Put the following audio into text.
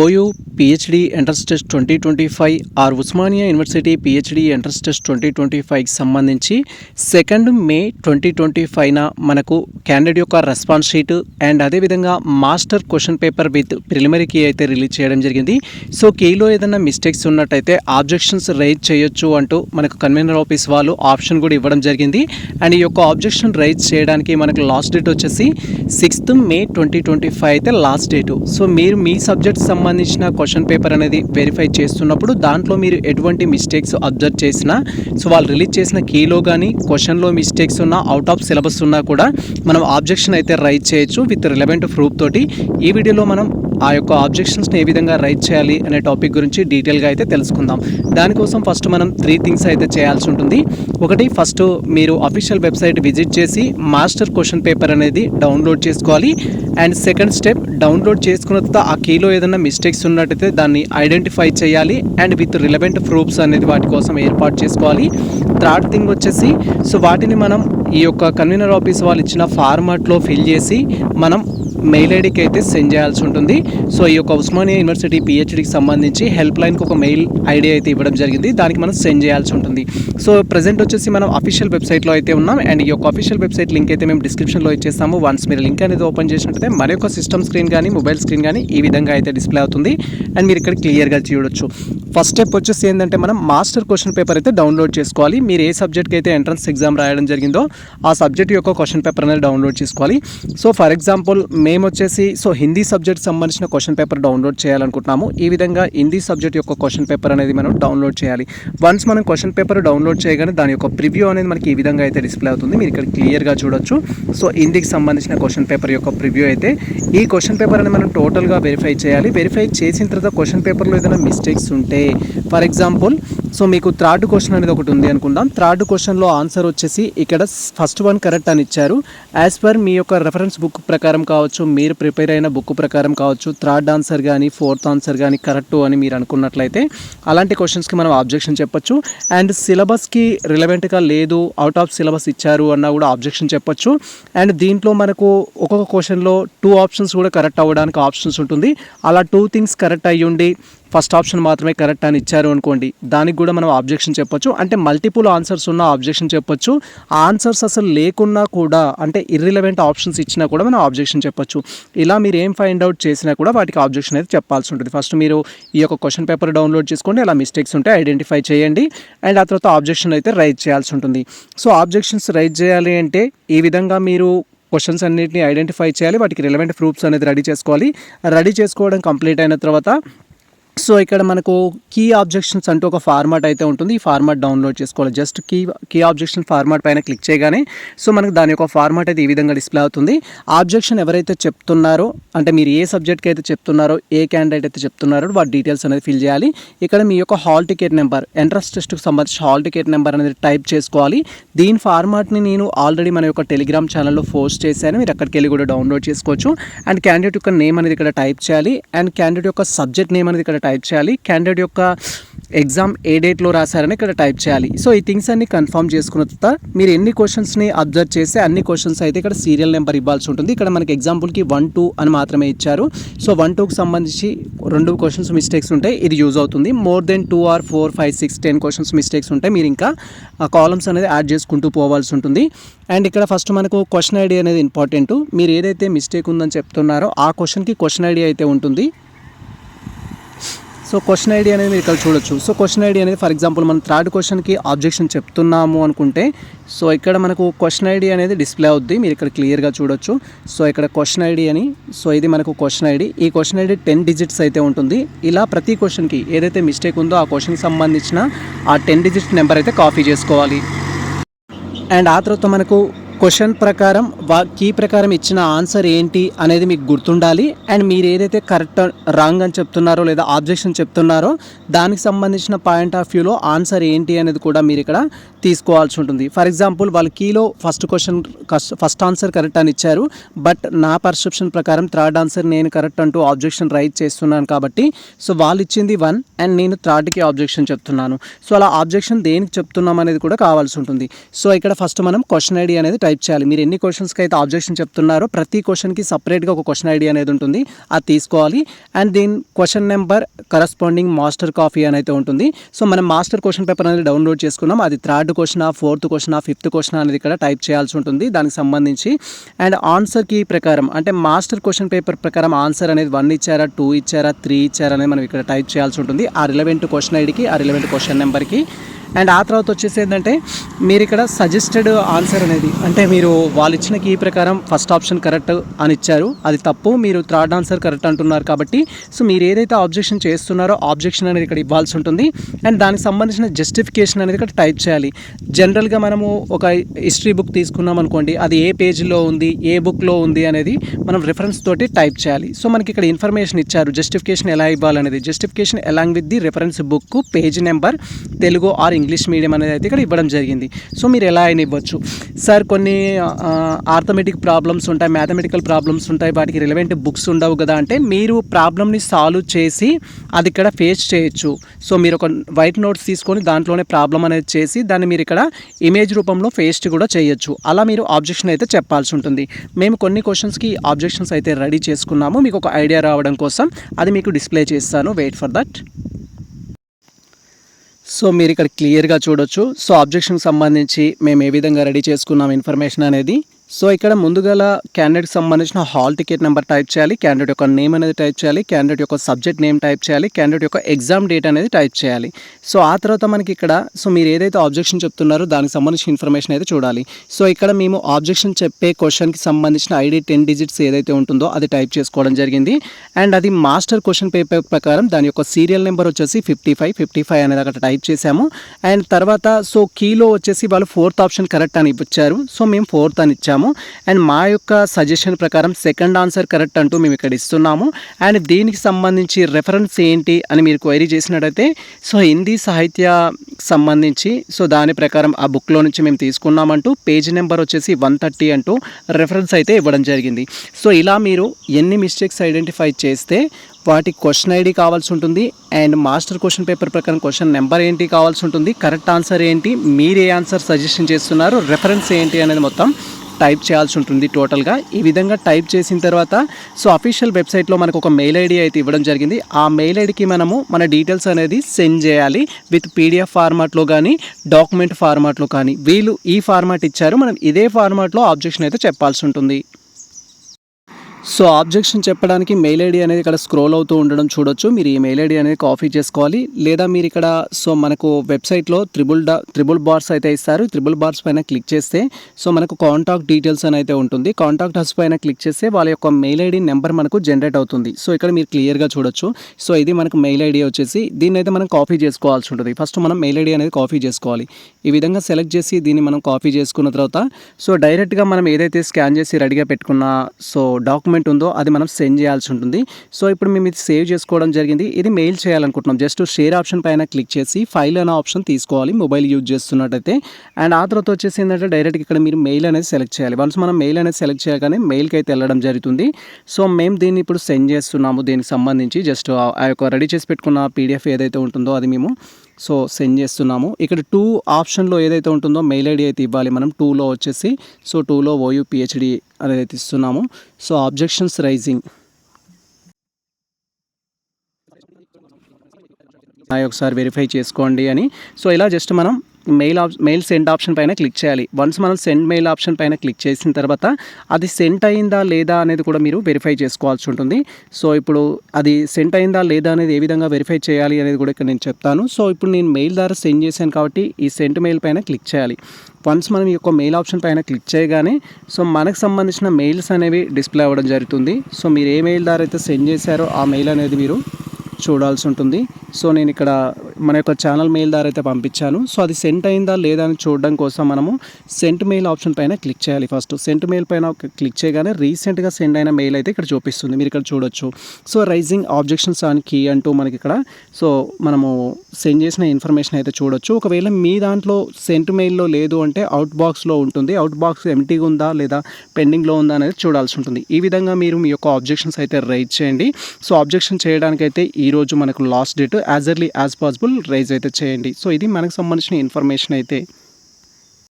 OU PhD entrance test twenty twenty five or Osmania university PhD entrance test twenty twenty ఫైవ్కి సంబంధించి second May twenty twenty ఫైవ్న మనకు candidate యొక్క response sheet and అదేవిధంగా master question paper with preliminary key అయితే release చేయడం జరిగింది. So కీలో ఏదైనా మిస్టేక్స్ ఉన్నట్టయితే ఆబ్జెక్షన్స్ రైజ్ చేయొచ్చు అంటూ మనకు కన్వీనర్ ఆఫీస్ వాళ్ళు ఆప్షన్ కూడా ఇవ్వడం జరిగింది. అండ్ ఈ యొక్క ఆబ్జెక్షన్ రైజ్ చేయడానికి మనకు లాస్ట్ డేట్ వచ్చేసి sixth May twenty twenty five అయితే లాస్ట్ డేటు. సో మీరు మీ సబ్జెక్ట్స్ సంబంధించిన క్వశ్చన్ పేపర్ అనేది వెరిఫై చేస్తున్నప్పుడు దాంట్లో మీరు ఎటువంటి మిస్టేక్స్ అబ్జర్వ్ చేసినా సో వాళ్ళు రిలీజ్ చేసిన కీలో కానీ క్వశ్చన్లో మిస్టేక్స్ ఉన్నా అవుట్ ఆఫ్ సిలబస్ ఉన్నా కూడా మనం ఆబ్జెక్షన్ అయితే రైట్ చేయొచ్చు విత్ రిలవెంట్ ప్రూఫ్ తోటి. ఈ వీడియోలో మనం ఆ యొక్క ఆబ్జెక్షన్స్ని ఏ విధంగా రైట్ చేయాలి అనే టాపిక్ గురించి డీటెయిల్గా అయితే తెలుసుకుందాం. దానికోసం ఫస్ట్ మనం త్రీ థింగ్స్ అయితే చేయాల్సి ఉంటుంది. ఒకటి ఫస్ట్ మీరు అఫీషియల్ వెబ్సైట్ విజిట్ చేసి మాస్టర్ క్వశ్చన్ పేపర్ అనేది డౌన్లోడ్ చేసుకోవాలి. అండ్ సెకండ్ స్టెప్ డౌన్లోడ్ చేసుకున్న తర్వాత ఆ కీలో ఏదైనా మిస్టేక్స్ ఉన్నట్టయితే దాన్ని ఐడెంటిఫై చేయాలి. అండ్ విత్ రిలవెంట్ ప్రూఫ్స్ అనేది వాటి కోసం ఏర్పాటు చేసుకోవాలి. థర్డ్ థింగ్ వచ్చేసి సో వాటిని మనం ఈ యొక్క కన్వీనర్ ఆఫీస్ వాళ్ళు ఇచ్చిన ఫార్మాట్లో ఫిల్ చేసి మనం మెయిల్ ఐడికి అయితే సెండ్ చేయాల్సి ఉంటుంది. సో ఈ యొక్క ఉస్మానియా యూనివర్సిటీ పిహెచ్డికి సంబంధించి హెల్ప్ లైన్కి ఒక మెయిల్ ఐడి అయితే ఇవ్వడం జరిగింది. దానికి మనం సెండ్ చేయాల్సి ఉంటుంది. సో ప్రజెంట్ వచ్చేసి మనం అఫీషియల్ వెబ్సైట్లో అయితే ఉన్నాం. అండ్ ఈ యొక్క అఫీషియల్ వెబ్సైట్ లింక్ అయితే మేము డిస్క్రిప్షన్లో ఇచ్చేస్తాము. వన్స్ మీరు లింక్ అనేది ఓపెన్ చేసినట్టయితే మరి యొక్క సిస్టమ్ స్క్రీన్ కానీ మొబైల్ స్క్రీన్ కానీ ఈ విధంగా అయితే డిస్ప్లే అవుతుంది. అండ్ మీరు ఇక్కడ క్లియర్గా చూడొచ్చు. ఫస్ట్ స్టెప్ వచ్చేసి ఏంటంటే మనం మాస్టర్ క్వశ్చన్ పేపర్ అయితే డౌన్లోడ్ చేసుకోవాలి. మీరు ఏ సబ్జెక్ట్కి అయితే ఎంట్రన్స్ ఎగ్జామ్ రాయడం జరిగిందో ఆ సబ్జెక్ట్ యొక్క క్వశ్చన్ పేపర్ అనేది డౌన్లోడ్ చేసుకోవాలి. సో ఫర్ ఎగ్జాంపుల్ మేము వచ్చేసి సో హిందీ సబ్జెక్ట్ సంబంధించిన క్వశ్చన్ పేపర్ డౌన్లోడ్ చేయాలనుకుంటున్నాము. ఈ విధంగా హిందీ సబ్జెక్ట్ యొక్క క్వశ్చన్ పేపర్ అనేది మనం డౌన్లోడ్ చేయాలి. వన్స్ మనం క్వశ్చన్ పేపర్ డౌన్లోడ్ చేయగానే దాని యొక్క ప్రివ్యూ అనేది మనకి ఈ విధంగా అయితే డిస్ప్లే అవుతుంది. మీరు ఇక్కడ క్లియర్గా చూడొచ్చు. సో హిందీకి సంబంధించిన క్వశ్చన్ పేపర్ యొక్క ప్రివ్యూ అయితే ఈ క్వశ్చన్ పేపర్ అనేది మనం టోటల్గా వెరిఫై చేయాలి. వెరిఫై చేసిన తర్వాత క్వశ్చన్ పేపర్లో ఏదైనా మిస్టేక్స్ ఉంటే ఫర్ ఎగ్జాంపుల్ సో మీకు థర్డ్ క్వశ్చన్ అనేది ఒకటి ఉంది అనుకుందాం. థర్డ్ క్వశ్చన్లో ఆన్సర్ వచ్చేసి ఇక్కడ ఫస్ట్ వన్ కరెక్ట్ అని ఇచ్చారు. యాజ్ పర్ మీ యొక్క రెఫరెన్స్ బుక్ ప్రకారం కావచ్చు మీరు ప్రిపేర్ అయిన బుక్ ప్రకారం కావచ్చు థర్డ్ ఆన్సర్ కానీ ఫోర్త్ ఆన్సర్ కానీ కరెక్ట్ అని మీరు అనుకున్నట్లయితే అలాంటి క్వశ్చన్స్కి మనం ఆబ్జెక్షన్ చెప్పొచ్చు. అండ్ సిలబస్కి రిలవెంట్గా లేదు అవుట్ ఆఫ్ సిలబస్ ఇచ్చారు అన్న కూడా ఆబ్జెక్షన్ చెప్పొచ్చు. అండ్ దీంట్లో మనకు ఒక్కొక్క క్వశ్చన్లో టూ ఆప్షన్స్ కూడా కరెక్ట్ అవ్వడానికి ఆప్షన్స్ ఉంటుంది. అలా టూ థింగ్స్ కరెక్ట్ అయ్యుండి ఫస్ట్ ఆప్షన్ మాత్రమే కరెక్ట్ అని ఇచ్చారు అనుకోండి. దానికి కూడా మనం ఆబ్జెక్షన్ చెప్పొచ్చు. అంటే మల్టిపుల్ ఆన్సర్స్ ఉన్న ఆబ్జెక్షన్ చెప్పొచ్చు. ఆన్సర్స్ అసలు లేకున్నా కూడా అంటే ఇర్రిలవెంట్ ఆప్షన్స్ ఇచ్చినా కూడా మనం ఆబ్జెక్షన్ చెప్పొచ్చు. ఇలా మీరు ఏం ఫైండ్ అవుట్ చేసినా కూడా వాటికి ఆబ్జెక్షన్ అయితే చెప్పాల్సి ఉంటుంది. ఫస్ట్ మీరు ఈ యొక్క క్వశ్చన్ పేపర్ డౌన్లోడ్ చేసుకోండి. అలా మిస్టేక్స్ ఉంటే ఐడెంటిఫై చేయండి. అండ్ ఆ తర్వాత ఆబ్జెక్షన్ అయితే రైజ్ చేయాల్సి ఉంటుంది. సో ఆబ్జెక్షన్స్ రైజ్ చేయాలి అంటే ఈ విధంగా మీరు క్వశ్చన్స్ అన్నింటినీ ఐడెంటిఫై చేయాలి? వాటికి రిలవెంట్ ప్రూఫ్స్ అనేది రెడీ చేసుకోవాలి. రెడీ చేసుకోవడం కంప్లీట్ అయిన తర్వాత సో ఇక్కడ మనకు కీ ఆబ్జెక్షన్స్ అంటూ ఒక ఫార్మాట్ అయితే ఉంటుంది. ఈ ఫార్మాట్ డౌన్లోడ్ చేసుకోవాలి. Just key key objection format పైన క్లిక్ చేయగానే సో మనకు దాని యొక్క ఫార్మాట్ అయితే ఈ విధంగా డిస్ప్లే అవుతుంది. ఆబ్జెక్షన్ ఎవరైతే చెప్తున్నారో అంటే మీరు ఏ సబ్జెక్ట్కి అయితే చెప్తున్నారో ఏ క్యాండిడేట్ అయితే చెప్తున్నారో వాటి డీటెయిల్స్ అనేది ఫిల్ చేయాలి. ఇక్కడ మీ యొక్క హాల్ టికెట్ నెంబర్ ఎంట్రన్స్ టెస్ట్కి సంబంధించి హాల్ టికెట్ నెంబర్ అనేది టైప్ చేసుకోవాలి. దీని ఫార్మాట్ని నేను ఆల్రెడీ మన యొక్క టెలిగ్రామ్ ఛానల్లో పోస్ట్ చేశాను. మీరు అక్కడికి వెళ్ళి కూడా డౌన్లోడ్ చేసుకోవచ్చు. అండ్ క్యాండిడేట్ యొక్క నేమ్ అనేది ఇక్కడ టైప్ చేయాలి. అండ్ క్యాండిడేట్ యొక్క సబ్జెక్ట్ నేమ్ అనేది ఇక్కడ టైప్ చేయాలి. క్యాండిడేట్ యొక్క ఎగ్జామ్ ఏ డేట్లో రాశారని ఇక్కడ టైప్ చేయాలి. సో ఈ థింగ్స్ అన్ని కన్ఫర్మ్ చేసుకున్న తర్వాత మీరు ఎన్ని క్వశ్చన్స్ని అబ్జర్వ్ చేస్తే అన్ని క్వశ్చన్స్ అయితే ఇక్కడ సీరియల్ నెంబర్ ఇవ్వాల్సి ఉంటుంది. ఇక్కడ మనకి ఎగ్జాంపుల్కి వన్ టూ అని మాత్రమే ఇచ్చారు. సో వన్ టూకి సంబంధించి రెండు క్వశ్చన్స్ మిస్టేక్స్ ఉంటాయి. ఇది యూజ్ అవుతుంది. More than two or four five six ten questions mistakes ఉంటాయి. మీరు ఇంకా ఆ కాలమ్స్ అనేది యాడ్ చేసుకుంటూ పోవాల్సి ఉంటుంది. అండ్ ఇక్కడ ఫస్ట్ మనకు క్వశ్చన్ ఐడి అనేది ఇంపార్టెంట్ మీరు ఏదైతే మిస్టేక్ ఉందని చెప్తున్నారో ఆ క్వశ్చన్కి క్వశ్చన్ ఐడి అయితే ఉంటుంది. సో క్వశ్చన్ ఐడి అనేది మీరు ఇక్కడ చూడొచ్చు. సో క్వశ్చన్ ఐడి అనేది ఫర్ ఎగ్జాంపుల్ మనం థర్డ్ క్వశ్చన్కి ఆబ్జెక్షన్ చెప్తున్నాము అనుకుంటే సో ఇక్కడ మనకు క్వశ్చన్ ఐడి అనేది డిస్ప్లే అవుద్ది. మీరు ఇక్కడ క్లియర్గా చూడొచ్చు. సో ఇక్కడ క్వశ్చన్ ఐడి అని సో ఇది మనకు క్వశ్చన్ ఐడి. ఈ క్వశ్చన్ ఐడి టెన్ డిజిట్స్ అయితే ఉంటుంది. ఇలా ప్రతి క్వశ్చన్కి ఏదైతే మిస్టేక్ ఉందో ఆ క్వశ్చన్కి సంబంధించిన ఆ టెన్ డిజిట్ నెంబర్ అయితే కాపీ చేసుకోవాలి. అండ్ ఆ తర్వాత మనకు క్వశ్చన్ ప్రకారం వా కీ ప్రకారం ఇచ్చిన ఆన్సర్ ఏంటి అనేది మీకు గుర్తుండాలి. అండ్ మీరు ఏదైతే కరెక్ట్ రాంగ్ అని చెప్తున్నారో లేదా ఆబ్జెక్షన్ చెప్తున్నారో దానికి సంబంధించిన పాయింట్ ఆఫ్ వ్యూలో ఆన్సర్ ఏంటి అనేది కూడా మీరు ఇక్కడ తీసుకోవాల్సి ఉంటుంది. ఫర్ ఎగ్జాంపుల్ వాళ్ళ కీలో first question first answer correct అని ఇచ్చారు. బట్ నా పర్సెప్షన్ ప్రకారం థర్డ్ ఆన్సర్ నేను కరెక్ట్ అంటూ ఆబ్జెక్షన్ రైట్ చేస్తున్నాను కాబట్టి సో వాళ్ళు ఇచ్చింది వన్ అండ్ నేను థర్డ్కి ఆబ్జెక్షన్ చెప్తున్నాను. సో అలా ఆబ్జెక్షన్ దేనికి చెప్తున్నాం అనేది కూడా కావాల్సి ఉంటుంది. సో ఇక్కడ ఫస్ట్ మనం క్వశ్చన్ ఐడి అనేది టైప్ చేయాలి. మీరు ఎన్ని క్వశ్చన్స్కి అయితే ఆబ్జెక్షన్ చెప్తున్నారో ప్రతి క్వశ్చన్కి సపరేట్గా ఒక క్వశ్చన్ ఐడి అనేది ఉంటుంది. అది తీసుకోవాలి. అండ్ దీని question number corresponding master copy అని అయితే ఉంటుంది. సో మనం మాస్టర్ క్వశ్చన్ పేపర్ అనేది డౌన్లోడ్ చేసుకున్నాం. అది third question fourth question fifth question అనేది ఇక్కడ టైప్ చేయాల్సి ఉంటుంది. దానికి సంబంధించి. అండ్ ఆన్సర్ కీ ప్రకారం అంటే మాస్టర్ క్వశ్చన్ పేపర్ ప్రకారం ఆన్సర్ అనేది వన్ ఇచ్చారా టూ ఇచ్చారా త్రీ ఇచ్చారా అనేది మనం ఇక్కడ టైప్ చేయాల్సి ఉంటుంది. ఆ రిలవెంట్ క్వశ్చన్ ఐడికి ఆ రిలవెంట్ క్వశ్చన్ నెంబర్కి అండ్ ఆ తర్వాత వచ్చేసి ఏంటంటే మీరు ఇక్కడ సజెస్టెడ్ ఆన్సర్ అనేది అంటే మీరు వాళ్ళు ఇచ్చిన కీ ప్రకారం ఫస్ట్ ఆప్షన్ కరెక్ట్ అని ఇచ్చారు. అది తప్పు మీరు థర్డ్ ఆన్సర్ కరెక్ట్ అంటున్నారు కాబట్టి సో మీరు ఏదైతే ఆబ్జెక్షన్ చేస్తున్నారో ఆబ్జెక్షన్ అనేది ఇక్కడ ఇవ్వాల్సి ఉంటుంది. అండ్ దానికి సంబంధించిన జస్టిఫికేషన్ అనేది ఇక్కడ టైప్ చేయాలి. జనరల్గా మనము ఒక హిస్టరీ బుక్ తీసుకున్నాం అనుకోండి అది ఏ పేజీలో ఉంది ఏ బుక్లో ఉంది అనేది మనం రిఫరెన్స్ తోటి టైప్ చేయాలి. సో మనకి ఇక్కడ ఇన్ఫర్మేషన్ ఇచ్చారు జస్టిఫికేషన్ ఎలా ఇవ్వాలనేది. Justification along with the reference book page number Telugu or English medium అనేది అయితే ఇక్కడ ఇవ్వడం జరిగింది. సో మీరు ఎలా అయినా ఇవ్వచ్చు. సార్ కొన్ని ఆర్థమెటిక్ ప్రాబ్లమ్స్ ఉంటాయి మ్యాథమెటికల్ ప్రాబ్లమ్స్ ఉంటాయి వాటికి రిలవెంట్ బుక్స్ ఉండవు కదా అంటే మీరు ప్రాబ్లమ్ని సాల్వ్ చేసి అది ఇక్కడ ఫేస్ చేయొచ్చు. సో మీరు ఒక వైట్ నోట్స్ తీసుకొని దాంట్లోనే ప్రాబ్లం అనేది చేసి దాన్ని మీరు ఇక్కడ ఇమేజ్ రూపంలో ఫేస్ట్ కూడా చేయొచ్చు. అలా మీరు ఆబ్జెక్షన్ అయితే చెప్పాల్సి ఉంటుంది. మేము కొన్ని క్వశ్చన్స్కి ఆబ్జెక్షన్స్ అయితే రెడీ చేసుకున్నాము. మీకు ఒక ఐడియా రావడం కోసం అది మీకు డిస్ప్లే చేస్తాను. Wait for that. సో మీరు ఇక్కడ క్లియర్గా చూడొచ్చు. సో అబ్జెక్షన్కి సంబంధించి మేము ఏ విధంగా రెడీ చేసుకున్నాం ఇన్ఫర్మేషన్ అనేది సో ఇక్కడ ముందుగల క్యాండిడేట్కి సంబంధించిన హాల్ టికెట్ నెంబర్ టైప్ చేయాలి క్యాండిడేట్ యొక్క నేమ్ అనేది టైప్ చేయాలి క్యాండిడేట్ యొక్క సబ్జెక్ట్ నేమ్ టైప్ చేయాలి క్యాండిడేట్ యొక్క ఎగ్జామ్ డేట్ అనేది టైప్ చేయాలి. సో ఆ తర్వాత మనకి ఇక్కడ సో మీరు ఏదైతే ఆబ్జెక్షన్ చెప్తున్నారో దానికి సంబంధించిన ఇన్ఫర్మేషన్ అయితే చూడాలి. సో ఇక్కడ మేము ఆబ్జెక్షన్ చెప్పే క్వశ్చన్కి సంబంధించిన ఐడి టెన్ డిజిట్స్ ఏదైతే ఉంటుందో అది టైప్ చేసుకోవడం జరిగింది. అండ్ అది మాస్టర్ క్వశ్చన్ పేపర్ ప్రకారం దాని యొక్క సీరియల్ నెంబర్ వచ్చేసి ఫిఫ్టీ ఫైవ్ ఫిఫ్టీ ఫైవ్ అనేది అక్కడ టైప్ చేశాము. అండ్ తర్వాత సో కీలో వచ్చేసి వాళ్ళు ఫోర్త్ ఆప్షన్ కరెక్ట్ అని ఇచ్చారు. సో మేము ఫోర్త్ అని ఇచ్చాము. అండ్ మా యొక్క సజెషన్ ప్రకారం సెకండ్ ఆన్సర్ కరెక్ట్ అంటూ మేము ఇక్కడ ఇస్తున్నాము. అండ్ దీనికి సంబంధించి రెఫరెన్స్ ఏంటి అని మీరు క్వైరీ చేసినట్టయితే సో హిందీ సాహిత్య సంబంధించి సో దాని ప్రకారం ఆ బుక్లో నుంచి మేము తీసుకున్నామంటూ పేజ్ నెంబర్ వచ్చేసి వన్ థర్టీ అంటూ రెఫరెన్స్ అయితే ఇవ్వడం జరిగింది. సో ఇలా మీరు ఎన్ని మిస్టేక్స్ ఐడెంటిఫై చేస్తే వాటి క్వశ్చన్ ఐడి కావాల్సి ఉంటుంది. అండ్ మాస్టర్ క్వశ్చన్ పేపర్ ప్రకారం క్వశ్చన్ నెంబర్ ఏంటి కావాల్సి ఉంటుంది. కరెక్ట్ ఆన్సర్ ఏంటి? మీరు ఏ ఆన్సర్ సజెషన్ చేస్తున్నారు? రెఫరెన్స్ ఏంటి అనేది మొత్తం టైప్ చేయాల్సి ఉంటుంది టోటల్గా. ఈ విధంగా టైప్ చేసిన తర్వాత సో అఫీషియల్ వెబ్సైట్లో మనకు ఒక మెయిల్ ఐడి అయితే ఇవ్వడం జరిగింది. ఆ మెయిల్ ఐడికి మనము మన డీటెయిల్స్ అనేది సెండ్ చేయాలి. విత్ పీడిఎఫ్ ఫార్మాట్లో కానీ డాక్యుమెంట్ ఫార్మాట్లో కానీ. వీళ్ళు ఈ ఫార్మాట్ ఇచ్చారు. మనం ఇదే ఫార్మాట్లో ఆబ్జెక్షన్ అయితే చెప్పాల్సి ఉంటుంది. సో ఆబ్జెక్షన్ చెప్పడానికి మెయిల్ ఐడి అనేది ఇక్కడ స్క్రోల్ అవుతూ ఉండడం చూడొచ్చు. మీరు ఈ మెయిల్ ఐడి అనేది కాపీ చేసుకోవాలి. లేదా మీరు ఇక్కడ సో మనకు వెబ్సైట్లో త్రిబుల్ డా త్రిబుల్ బార్స్ అయితే ఇస్తారు. త్రిబుల్ బార్స్ పైన క్లిక్ చేస్తే సో మనకు కాంటాక్ట్ డీటెయిల్స్ అని అయితే ఉంటుంది. కాంటాక్ట్ హస్ పైన క్లిక్ చేస్తే వాళ్ళ యొక్క మెయిల్ ఐడి నెంబర్ మనకు జనరేట్ అవుతుంది. సో ఇక్కడ మీరు క్లియర్గా చూడొచ్చు. సో ఇది మనకు మెయిల్ ఐడి వచ్చేసి దీన్ని అయితే మనం కాపీ చేసుకోవాల్సి ఉంటుంది. ఫస్ట్ మనం మెయిల్ ఐడి అనేది కాపీ చేసుకోవాలి. ఈ విధంగా సెలెక్ట్ చేసి దీన్ని మనం కాపీ చేసుకున్న తర్వాత సో డైరెక్ట్గా మనం ఏదైతే స్కాన్ చేసి రెడీగా పెట్టుకున్న సో డాక్యుమెంట్ ఉందో అది మనం సెండ్ చేయాల్సి ఉంటుంది. సో ఇప్పుడు మేము ఇది సేవ్ చేసుకోవడం జరిగింది. ఇది మెయిల్ చేయాలనుకుంటున్నాం. జస్ట్ షేర్ ఆప్షన్ పైన క్లిక్ చేసి ఫైల్ అనే ఆప్షన్ తీసుకోవాలి. మొబైల్ యూజ్ చేస్తున్నట్టయితే. అండ్ ఆ తర్వాత వచ్చేసి ఏంటంటే డైరెక్ట్ ఇక్కడ మీరు మెయిల్ అనేది సెలెక్ట్ చేయాలి. వన్స్ మనం మెయిల్ అనేది సెలెక్ట్ చేయగానే మెయిల్కి అయితే వెళ్ళడం జరుగుతుంది. సో మేము దీన్ని ఇప్పుడు సెండ్ చేస్తున్నాము దీనికి సంబంధించి. జస్ట్ ఆ యొక్క రెడీ చేసి పెట్టుకున్న పీడిఎఫ్ ఏదైతే ఉంటుందో అది మేము సో సెండ్ చేస్తున్నాము. ఇక్కడ టూ ఆప్షన్లో ఏదైతే ఉంటుందో మెయిల్ ఐడి అయితే ఇవ్వాలి మనం. టూలో వచ్చేసి సో టూలో ఓయూ పిహెచ్డి అనేది అయితే ఇస్తున్నాము. సో ఆబ్జెక్షన్స్ రైజింగ్ ఒకసారి వెరిఫై చేసుకోండి అని. సో ఇలా జస్ట్ మనం mail app mail send option పైన క్లిక్ చేయాలి. వన్స్ మనం సెండ్ మెయిల్ ఆప్షన్ పైన క్లిక్ చేసిన తర్వాత అది సెండ్ అయిందా లేదా అనేది కూడా మీరు వెరిఫై చేసుకోవాల్సి ఉంటుంది. సో ఇప్పుడు అది సెండ్ అయిందా లేదా అనేది ఏ విధంగా వెరిఫై చేయాలి అనేది కూడా ఇక్కడ నేను చెప్తాను. సో ఇప్పుడు నేను మెయిల్ ద్వారా సెండ్ చేశాను కాబట్టి ఈ సెండ్ మెయిల్ పైన క్లిక్ చేయాలి. వన్స్ మనం ఈ యొక్క మెయిల్ ఆప్షన్ పైన క్లిక్ చేయగానే సో మనకు సంబంధించిన మెయిల్స్ అనేవి డిస్ప్లే అవ్వడం జరుగుతుంది. సో మీరు ఏ మెయిల్ ద్వారా అయితే సెండ్ చేశారో ఆ మెయిల్ అనేది మీరు చూడాల్సి ఉంటుంది. సో నేను ఇక్కడ మన యొక్క ఛానల్ మెయిల్ ద్వారా అయితే పంపించాను. సో అది సెంట్ అయిందా లేదా అని చూడడం కోసం మనము సెంట్ మెయిల్ ఆప్షన్ పైన క్లిక్ చేయాలి ఫస్ట్ సెంట్ మెయిల్ పైన క్లిక్ చేయగానే రీసెంట్గా సెండ్ అయిన మెయిల్ అయితే ఇక్కడ చూపిస్తుంది. మీరు ఇక్కడ చూడొచ్చు. So raising objections on key అంటూ మనకి ఇక్కడ సో మనము సెండ్ చేసిన ఇన్ఫర్మేషన్ అయితే చూడొచ్చు. ఒకవేళ మీ దాంట్లో సెంట్ మెయిల్లో లేదు అంటే అవుట్ బాక్స్లో ఉంటుంది. అవుట్ బాక్స్ ఎంటీగా ఉందా లేదా పెండింగ్లో ఉందా అనేది చూడాల్సి ఉంటుంది. ఈ విధంగా మీరు మీ యొక్క ఆబ్జెక్షన్స్ అయితే రైజ్ చేయండి. సో ఆబ్జెక్షన్ చేయడానికైతే ఈరోజు మనకు last date as early as possible raise అయితే చేయండి. సో ఇది మనకు సంబంధించిన ఇన్ఫర్మేషన్ అయితే.